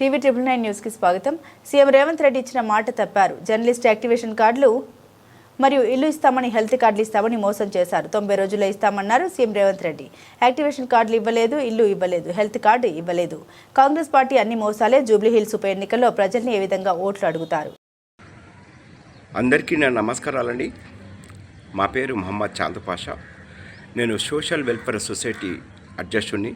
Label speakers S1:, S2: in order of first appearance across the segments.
S1: TV triple nine న్యూస్కి స్వాగతం. CM Revanth Reddy ఇచ్చిన మాట తప్పారు. జర్నలిస్ట్ యాక్టివేషన్ కార్డులు మరియు ఇల్లు ఇస్తామని హెల్త్ కార్డులు ఇస్తామని మోసం చేశారు. తొంభై రోజుల్లో ఇస్తామన్నారు సీఎం రేవంత్ రెడ్డి. యాక్టివేషన్ కార్డులు ఇవ్వలేదు ఇల్లు ఇవ్వలేదు హెల్త్ కార్డు ఇవ్వలేదు. కాంగ్రెస్ పార్టీ అన్ని మోసాలే జూబ్లీహిల్స్ ఉప ఎన్నికల్లో ప్రజల్ని ఏ విధంగా ఓట్లు అడుగుతారు?
S2: అందరికీ నా నమస్కారాలండి. మా పేరు మహమ్మద్ చాంద్ పాషా. నేను సోషల్ వెల్ఫేర్ సొసైటీ అధ్యక్షుడిని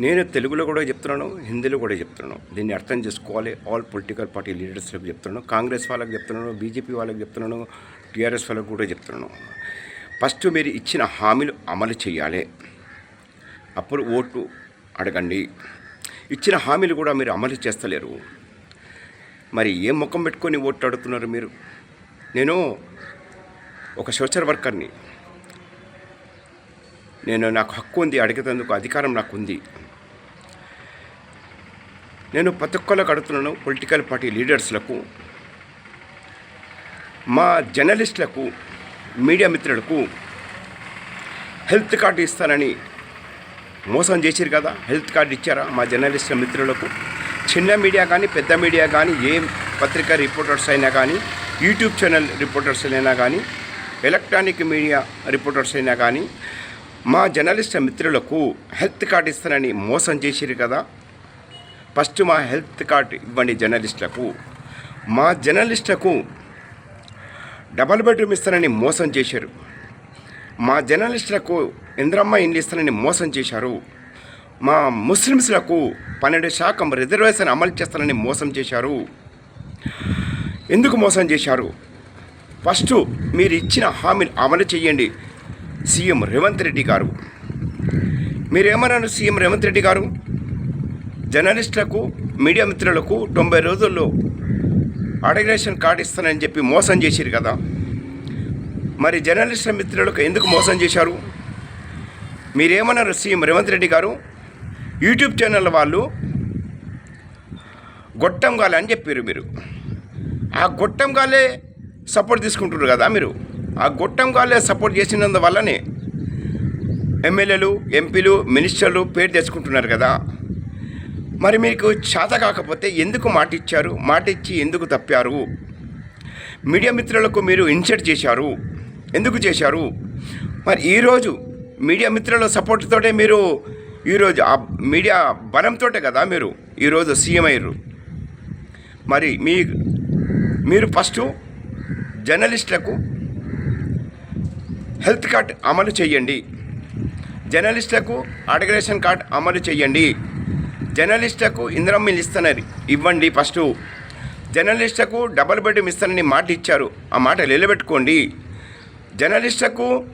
S2: నేను తెలుగులో కూడా చెప్తున్నాను హిందీలో కూడా చెప్తున్నాను. దీన్ని అర్థం చేసుకోవాలి. ఆల్ పొలిటికల్ పార్టీ లీడర్స్లకు చెప్తున్నాను. కాంగ్రెస్ వాళ్ళకి చెప్తున్నాను. బీజేపీ వాళ్ళకి చెప్తున్నాను. టీఆర్ఎస్ వాళ్ళకి కూడా చెప్తున్నాను. ఫస్ట్ మీరు ఇచ్చిన హామీలు అమలు చేయాలి. అప్పుడు ఓటు అడగండి. ఇచ్చిన హామీలు కూడా మీరు అమలు చేస్తలేరు. మరి ఏం ముఖం పెట్టుకొని ఓట్లు అడుగుతున్నారు మీరు? నేను ఒక సోషల్ వర్కర్ని నేను నాకు హక్కు ఉంది అడిగేందుకు అధికారం నాకు ఉంది నేను ప్రతి ఒక్కరికి అడుగుతున్నాను పొలిటికల్ పార్టీ లీడర్స్లకు మా జర్నలిస్టులకు మీడియా మిత్రులకు. హెల్త్ కార్డు ఇస్తానని మోసం చేశారు కదా హెల్త్ కార్డు ఇచ్చారా మా జర్నలిస్టుల మిత్రులకు? చిన్న మీడియా కానీ పెద్ద మీడియా కానీ ఏ పత్రికా రిపోర్టర్స్ అయినా కానీ యూట్యూబ్ ఛానల్ రిపోర్టర్స్ అయినా కానీ ఎలక్ట్రానిక్ మీడియా రిపోర్టర్స్ అయినా కానీ మా జర్నలిస్టుల మిత్రులకు హెల్త్ కార్డు ఇస్తానని మోసం చేశారు కదా ఫస్ట్ మా హెల్త్ కార్డు ఇవ్వండి జర్నలిస్టులకు. మా జర్నలిస్టులకు డబల్ బెడ్రూమ్ ఇస్తానని మోసం చేశారు. మా జర్నలిస్టులకు ఇంద్రమ్మ ఇండ్లు ఇస్తానని మోసం చేశారు. మా ముస్లిమ్స్లకు పన్నెండు శాతం రిజర్వేషన్ అమలు చేస్తానని మోసం చేశారు. ఎందుకు మోసం చేశారు? ఫస్ట్ మీరు ఇచ్చిన హామీని అమలు చేయండి సీఎం రేవంత్ రెడ్డి గారు. మీరేమన్నారు సీఎం రేవంత్ రెడ్డి గారు? జర్నలిస్టులకు మీడియా మిత్రులకు తొంభై రోజుల్లో అడగ్రేషన్ కార్డు ఇస్తానని చెప్పి మోసం చేశారు కదా. మరి జర్నలిస్టుల మిత్రులకు ఎందుకు మోసం చేశారు? మీరేమన్నారు సీఎం రేవంత్ రెడ్డి గారు? యూట్యూబ్ ఛానల్ వాళ్ళు గొట్టం గాలి అని చెప్పారు మీరు. ఆ గొట్టం గాలే సపోర్ట్ తీసుకుంటారు కదా మీరు. ఆ గొట్టం గాలే సపోర్ట్ చేసినందువల్లనే ఎమ్మెల్యేలు ఎంపీలు మినిస్టర్లు పేరు తెచ్చుకుంటున్నారు కదా. మరి మీకు చేత కాకపోతే ఎందుకు మాట ఇచ్చారు మాట ఇచ్చి ఎందుకు తప్పారు? మీడియా మిత్రులకు మీరు ఇన్సర్ట్ చేశారు. ఎందుకు చేశారు? మరి ఈరోజు మీడియా మిత్రుల సపోర్ట్తోటే మీరు ఈరోజు ఆ మీడియా బలంతో కదా మీరు ఈరోజు సీఎం అయ్యారు. మరి మీ మీరు ఫస్ట్ జర్నలిస్టులకు హెల్త్ కార్డ్ అమలు చేయండి. జర్నలిస్టులకు అడగ్రేషన్ కార్డ్ అమలు చేయండి. జర్నలిస్టులకు ఇంద్రం మిల్ ఇస్తున్నారు ఇవ్వండి ఫస్ట్. జర్నలిస్టులకు డబల్ బెడ్రూమ్ ఇస్తానని మాట ఇచ్చారు. ఆ మాట నిలబెట్టుకోండి. జర్నలిస్టులకు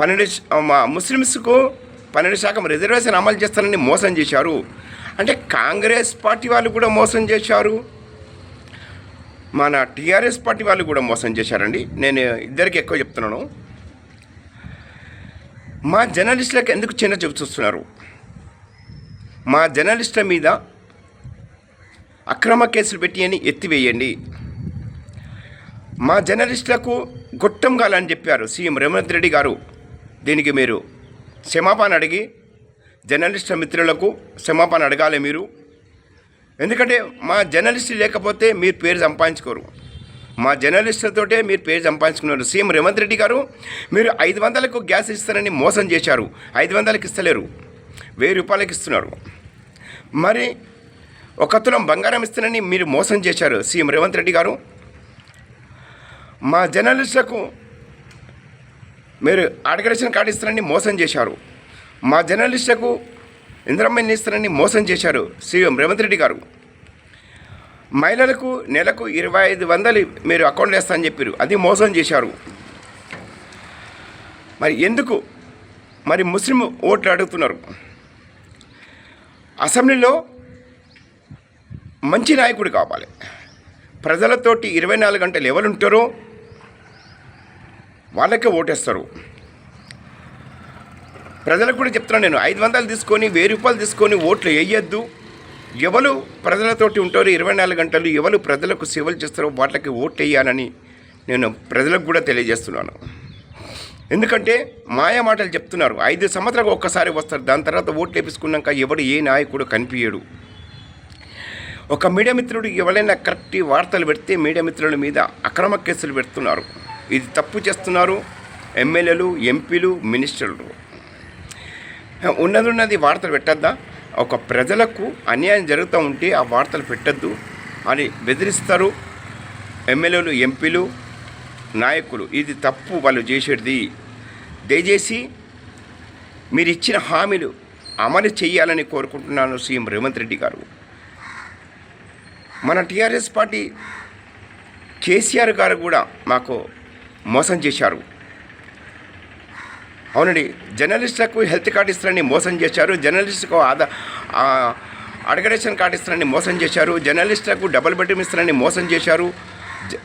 S2: పన్నెండు మా ముస్లిమ్స్కు పన్నెండు శాతం రిజర్వేషన్ అమలు చేస్తానని మోసం చేశారు. అంటే కాంగ్రెస్ పార్టీ వాళ్ళు కూడా మోసం చేశారు. మన టీఆర్ఎస్ పార్టీ వాళ్ళు కూడా మోసం చేశారండి. నేను ఇద్దరికి ఎక్కువ చెప్తున్నాను. మా జర్నలిస్టులకు ఎందుకు చిన్న చూపు చూస్తున్నారు? మా జర్నలిస్టుల మీద అక్రమ కేసులు పెట్టి అని ఎత్తివేయండి. మా జర్నలిస్టులకు గొట్టం కాలని చెప్పారు సీఎం రేవంత్ రెడ్డి గారు. దీనికి మీరు క్షమాపణ అడిగి జర్నలిస్టుల మిత్రులకు క్షమాపణ అడగాలి మీరు. ఎందుకంటే మా జర్నలిస్టు లేకపోతే మీరు పేరు సంపాదించుకోరు. మా జర్నలిస్టులతోటే మీరు పేరు సంపాదించుకున్నారు. సీఎం రేవంత్ రెడ్డి గారు మీరు ఐదు వందలకు గ్యాస్ ఇస్తారని మోసం చేశారు. ఐదు వందలకు ఇస్తలేరు. వెయ్యి రూపాయలకి ఇస్తున్నారు. మరి ఒక తులం బంగారం ఇస్తానని మీరు మోసం చేశారు సీఎం రేవంత్ రెడ్డి గారు. మా జర్నలిస్టులకు మీరు అడగరేషన్ కార్డు ఇస్తారని మోసం చేశారు. మా జర్నలిస్టులకు ఇంద్రమ్మని ఇస్తారని మోసం చేశారు సీఎం రేవంత్ రెడ్డి గారు. మహిళలకు నెలకు ఇరవై ఐదు వందలు మీరు అకౌంట్లో వేస్తారని చెప్పారు అది మోసం చేశారు. మరి ఎందుకు? మరి ముస్లిం ఓట్లు అడుగుతున్నారు. అసెంబ్లీలో మంచి నాయకుడు కావాలి. ప్రజలతోటి ఇరవై నాలుగు గంటలు ఎవరు ఉంటారో? వాళ్ళకే ఓటేస్తారు. ప్రజలకు కూడా చెప్తున్నాను నేను ఐదు వందలు తీసుకొని వెయ్యి రూపాయలు తీసుకొని ఓట్లు వేయొద్దు. ఎవరు ప్రజలతోటి ఉంటారో ఇరవై నాలుగు గంటలు ఎవరు ప్రజలకు సేవలు చేస్తారో వాళ్ళకి ఓట్లు వేయాలని నేను ప్రజలకు కూడా తెలియజేస్తున్నాను. ఎందుకంటే మాయా మాటలు చెప్తున్నారు. ఐదు సంవత్సరాలకు ఒక్కసారి వస్తారు. దాని తర్వాత ఓట్లు వేపించుకున్నాక ఎవడు ఏ నాయకుడు కనిపించడు. ఒక మీడియా మిత్రుడు ఎవరైనా కరెక్ట్ వార్తలు పెడితే మీడియా మిత్రుల మీద అక్రమ కేసులు పెడుతున్నారు. ఇది తప్పు చేస్తున్నారు ఎమ్మెల్యేలు ఎంపీలు మినిస్టర్లు. ఉన్నది ఉన్నది వార్తలు పెట్టద్దా? ఒక ప్రజలకు అన్యాయం జరుగుతూ ఉంటే ఆ వార్తలు పెట్టద్దు అని బెదిరిస్తారు. ఎమ్మెల్యేలు ఎంపీలు నాయకులు ఇది తప్పు వాళ్ళు చేసేది దయచేసి మీరు ఇచ్చిన హామీలు అమలు చేయాలని కోరుకుంటున్నాను సీఎం రేవంత్ రెడ్డి గారు. మన టీఆర్ఎస్ పార్టీ కేసీఆర్ గారు కూడా మాకు మోసం చేశారు. అవునండి జర్నలిస్టులకు హెల్త్ కార్డు ఇస్తారని మోసం చేశారు జర్నలిస్టుకు ఆదా ఆ, అడగరేషన్ కార్డు ఇస్తారని మోసం చేశారు జర్నలిస్టులకు డబుల్ బెడ్రూమ్ ఇస్తారని మోసం చేశారు.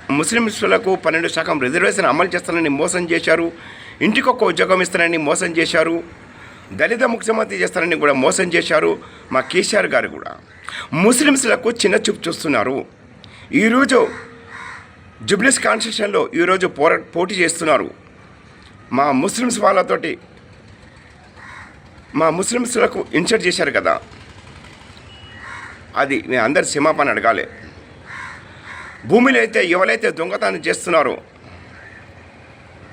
S2: ముస్లింస్లకు పన్నెండు శాతం రిజర్వేషన్ అమలు చేస్తానని మోసం చేశారు. ఇంటికొక ఉద్యోగం ఇస్తానని మోసం చేశారు. దళిత ముఖ్యమంత్రి చేస్తారని కూడా మోసం చేశారు. మా కేసీఆర్ గారు కూడా. ముస్లింస్లకు చిన్న చూపు చూస్తున్నారు. ఈరోజు జుబ్లిస్ కాన్స్టిట్యూషన్లో ఈరోజు పోరా పోటీ చేస్తున్నారు. మా ముస్లిమ్స్ వాళ్ళతోటి మా ముస్లిమ్స్లకు ఇన్సర్ట్ చేశారు కదా. అది మీ అందరు క్షమాపణ అడగాలి. భూమిలో అయితే ఎవరైతే దొంగతనం చేస్తున్నారో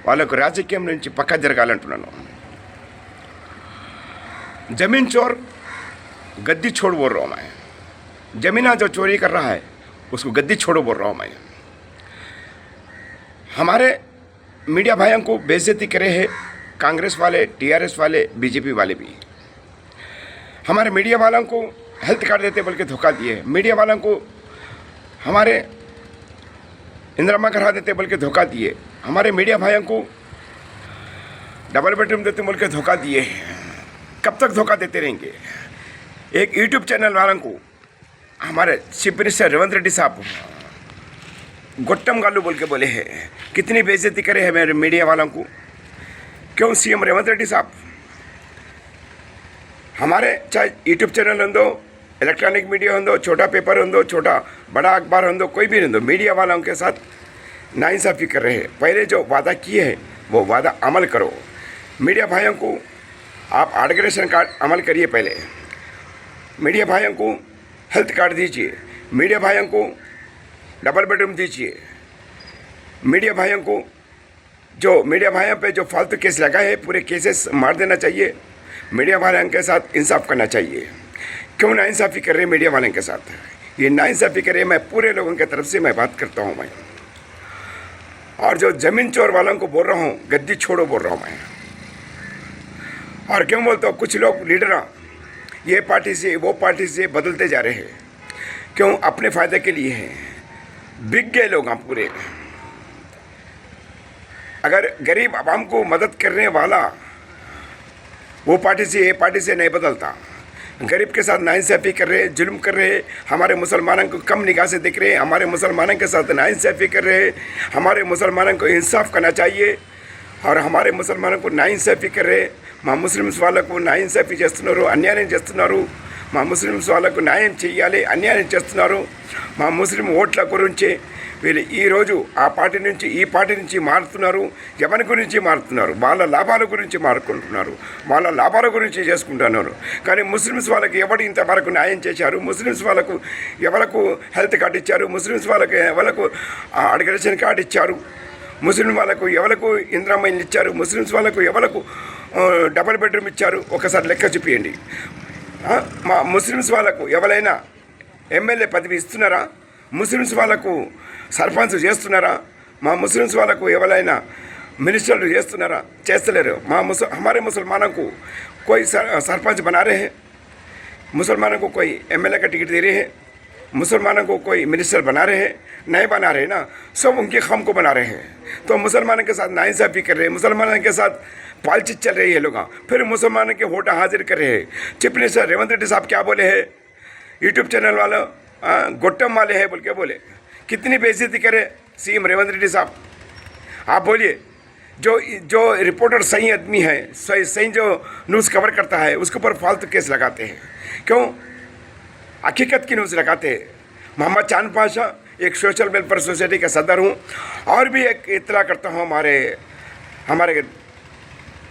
S2: వాళ్ళకు రాజకీయం నుంచి పక్క జరగాలంటున్నాను जमीन चोर गद्दी छोड़ बोल रहा हूँ मैं जमीना जो चोरी कर रहा है उसको गद्दी छोड़ो बोल रहा हूँ मैं हमारे मीडिया भाइयों को बेइज्जती करे हैं कांग्रेस वाले टीआरएस वाले बीजेपी वाले भी हमारे मीडिया वालों को हेल्थ कार्ड देते बल्कि धोखा दिए मीडिया वालों को हमारे इंदिरामा करा देते बोल के धोखा दिए। हमारे मीडिया भाइयों को डबल बेडरूम देते बोल के धोखा दिए कब तक धोखा देते रहेंगे? एक यूट्यूब चैनल वालों को हमारे चीफ मिनिस्टर रेवंत रेड्डी साहब, गोट्टम गालू बोल के बोले हैं, कितनी बेइज्जती करे है मेरे मीडिया वालों को क्यों सीएम रेवंत रेड्डी साहब? हमारे चाहे यूट्यूब चैनल हो इलेक्ट्रॉनिक मीडिया हो छोटा पेपर हो छोटा बड़ा अखबार हो कोई भी हो मीडिया वालों के साथ नाइंसाफ़ी कर रहे हैं। पहले जो वादा किए हैं, वो वादा अमल करो। मीडिया भाइयों को आप आर्गरेशन कार्ड अमल करिए पहले। मीडिया भाइयों को हेल्थ कार्ड दीजिए। मीडिया भाइयों को डबल बेडरूम दीजिए। मीडिया भाइयों को जो मीडिया भाइयों पे जो फालतू केस लगाए हैं, पूरे केसेस मार देना चाहिए। मीडिया वालों के साथ इंसाफ करना चाहिए। क्यों नाइंसाफ़ी कर रहे मीडिया वालों के साथ? ये नाइंसाफ़ी कर रहे मैं पूरे लोगों की तरफ़ से मैं बात करता हूँ मैं। और जो ज़मीन चोर वालों को बोल रहा हूँ, गद्दी छोड़ो बोल रहा हूँ मैं। और क्यों बोलता हूँ? कुछ लोग लीडर, ये पार्टी से, वो पार्टी से बदलते जा रहे हैं। क्यों? अपने फ़ायदे के लिए हैं। बिक गए लोग हम पूरे। अगर गरीब आवाम को मदद करने वाला, वो पार्टी से, ये पार्टी से नहीं बदलता। गरीब के साथ नाइंसाफ़ी कर रहे जुल्म कर रहे हमारे मुसलमानों को कम निगाह से देख रहे हमारे मुसलमानों के साथ नाइंसाफ़ी कर रहे हमारे मुसलमानों को इंसाफ करना चाहिए और हमारे मुसलमानों को నాయిన్సాఫీ కర్రే మా ముస్లిమ్స్ వాళ్ళకు నాయిన్సాఫీ చేస్తున్నారు అన్యాయం చేస్తున్నారు మా ముస్లిమ్స్ వాళ్ళకు న్యాయం చేయాలి అన్యాయం చేస్తున్నారు మా ముస్లిం ఓట్ల గురించి వీళ్ళు ఈరోజు ఆ పార్టీ నుంచి ఈ పార్టీ నుంచి మారుతున్నారు ఎవరి గురించి మారుతున్నారు వాళ్ళ లాభాల గురించి మారుకుంటున్నారు వాళ్ళ లాభాల గురించి చేసుకుంటున్నారు. కానీ ముస్లిమ్స్ వాళ్ళకి ఎవరు ఇంతవరకు న్యాయం చేశారు? ముస్లిమ్స్ వాళ్ళకు ఎవరకు హెల్త్ కార్డు ఇచ్చారు? ముస్లిమ్స్ వాళ్ళకి ఎవరకు అడ్మిషన్ కార్డు ఇచ్చారు? ముస్లిం వాళ్ళకు ఎవరకు ఇంద్రామైన్లు ఇచ్చారు? ముస్లిమ్స్ వాళ్ళకు ఎవరకు డబుల్ డబల్ బెడ్రూమ్ ఇచ్చారు? ఒకసారి లెక్క చూపించండి మా ముస్లిమ్స్ వాళ్ళకు ఎవరైనా ఎమ్మెల్యే పదవి ఇస్తున్నారా? ముస్లిమ్స్ వాళ్ళకు సర్పంచ్ చేస్తున్నారా మా ముస్లిమ్స్ వాళ్ళకు ఎవరైనా మినిస్టర్లు చేస్తున్నారా చేస్తలేరు మా ముస హమారే ముసల్మానకు కోయి సర్ सरपंच बना रहे हैं मुसलमानों को कोई एमएलए का टिकट दे रहे हैं मुसलमानों को कोई मिनिस्टर बना रहे हैं नहीं बना रहे ना सब उनके खम को बना रहे हैं तो मुसलमानों के साथ नाइंसाफ़ी कर रहे हैं मुसलमानों के साथ पालचित चल रही है लोग फिर मुसलमानों के वोट हाजिर कर रहे हैं चीफ मिनिस्टर रेवंत रेड्डी साहब क्या बोले हैं यूट्यूब चैनल वाले हाँ, गोट्टम वाले हैं बोल के बोले कितनी बेइज्जती करे सीएम रेवंत रेड्डी साहब? आप बोलिए, जो जो रिपोर्टर सही आदमी है, सही सही जो न्यूज़ कवर करता है, उसके ऊपर फालतू केस लगाते हैं। क्यों? हकीकत की न्यूज़ लगाते हैं। मोहम्मद चाँद पाशा, एक सोशल वेलफेयर सोसाइटी का सदर हूँ, और भी एक इतला करता हूँ हमारे हमारे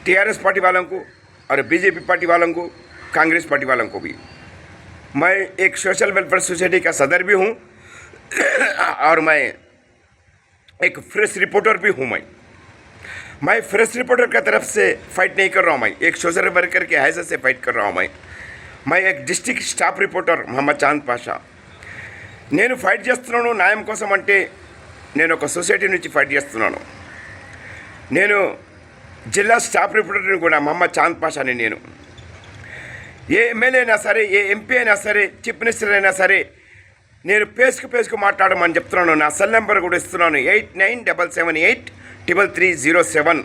S2: टीआरएस पार्टी वालों को, और बीजेपी पार्टी वालों को, कांग्रेस पार्टी वालों को भी। मैं एक सोशल वेलफेयर सोसाइटी का सदर भी हूँ और मैं एक फ्रेश रिपोर्टर भी हूँ मैं मैं फ्रेश रिपोर्टर का तरफ से फाइट नहीं कर रहा हूँ मैं एक सोशल वर्कर के हैसियत से फाइट कर रहा हूँ मैं मैं एक district staff reporter Mohammed Chand Pasha నేను ఫైట్ చేస్తున్నాను న్యాయం కోసం అంటే నేను ఒక సొసైటీ నుంచి ఫైట్ చేస్తున్నాను నేను జిల్లా స్టాఫ్ రిపోర్టర్ని కూడా మహమ్మద్ చాంద్ పాషాని నేను ఏ ఎమ్మెల్యే అయినా సరే ఏ ఎంపీ అయినా సరే చీఫ్ మినిస్టర్ అయినా సరే నేను పేసుకు పేసుకు మాట్లాడమని చెప్తున్నాను నా సెల్ నెంబర్ కూడా ఇస్తున్నాను eight nine double seven eight triple three zero seven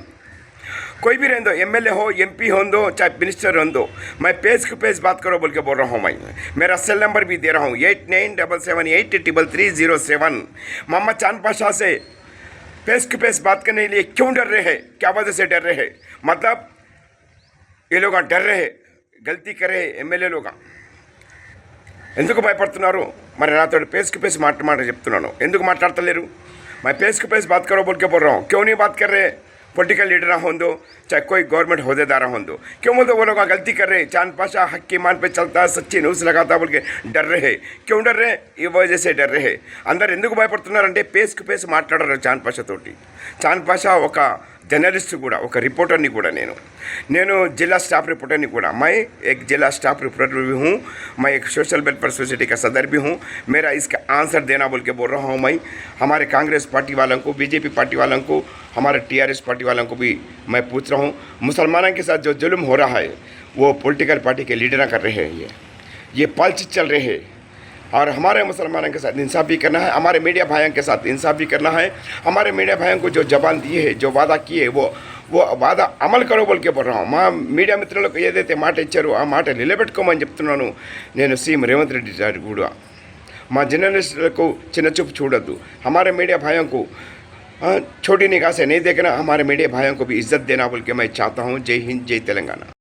S2: कोई भी रहने दो एम एल ए हो एम पी हो दो चाहे मिनिस्टर हो दो मैं पेज के पेज बात करो बोल के बोल रहा हूँ मैं मेरा सेल नंबर भी दे रहा हूँ eight nine double seven eight triple three zero seven Mohammed Chand Pasha से पेज के पेज बात करने के लिए क्यों डर रहे हैं क्या वजह से डर रहे हैं मतलब ये लोग डर रहे हैं गलती करे एम एल ए लोग ఎందుకు భయపడుతున్నారు? మరి నాతో పేసుకు పేసి మాట మాట చెప్తున్నాను. ఎందుకు మాట్లాడతలేరు? మరి పేసుకు పేసి బతకరో బొడికే పోర్రాం. క్యోని బతకర్రే? Political leader హుందో? చా కోయి గవర్నమెంట్ హోదేదార హుందో? క్యో ముందు ఓలో గల్తీ కర్రే? చాన్ పాషా హక్కి మాన్ పే చల్తా సచ్చి న్యూస్ లగాతా బోల్కే డర్ రే క్యో డర్ రే ఈ వయసేసే డర్ రే అందరు ఎందుకు భయపడుతున్నారంటే పేసుకు పేసి మాట్లాడారు చాన్ పాషాతోటి చాన్ పాషా ఒక జర్నలిస్ట్ కూడా ఒక రిపోర్టర్ని కూడా నేను నేను जिला स्टाफ रिपोर्टर కూడా मैं एक जिला स्टाफ रिपोर्टर भी हूँ मैं एक सोशल वेलफेयर सोसाइटी का सदर भी हूँ मेरा इसका आंसर देना बोल के बोल रहा हूँ मैं हमारे कांग्रेस पार्टी वालों को बीजेपी पार्टी वालों को हमारे टीआरएस पार्टी वालों को भी मैं पूछ रहा हूँ मुसलमानों के साथ जो जुल्म हो रहा है वो पॉलिटिकल पार्टी के लीडर कर रहे हैं ये ये पलच चल रहे हैं और हमारे मुसलमानों के साथ इंसाफ भी करना है हमारे मीडिया भाइयों के साथ इंसाफ भी करना है हमारे मीडिया भाइयों को जो जबान दिए है जो वादा किए वो वो వాదా అమలు కరో బోల్కే పోల్ రహా మా మీడియా మిత్రులకు ఏదైతే మాట ఇచ్చారో ఆ మాట నిలబెట్టుకోమని చెప్తున్నాను నేను సీఎం రేవంత్ రెడ్డి గారు కూడా మా జర్నలిస్టులకు చిన్న చూపు చూడొద్దు हमारे मीडिया भाइयों को अ, छोटी निगाह से नहीं देखना हमारे मीडिया भाइयों को भी इज्जत देना बोल के मैं चाहता हूँ जय हिंद जय तेलंगाना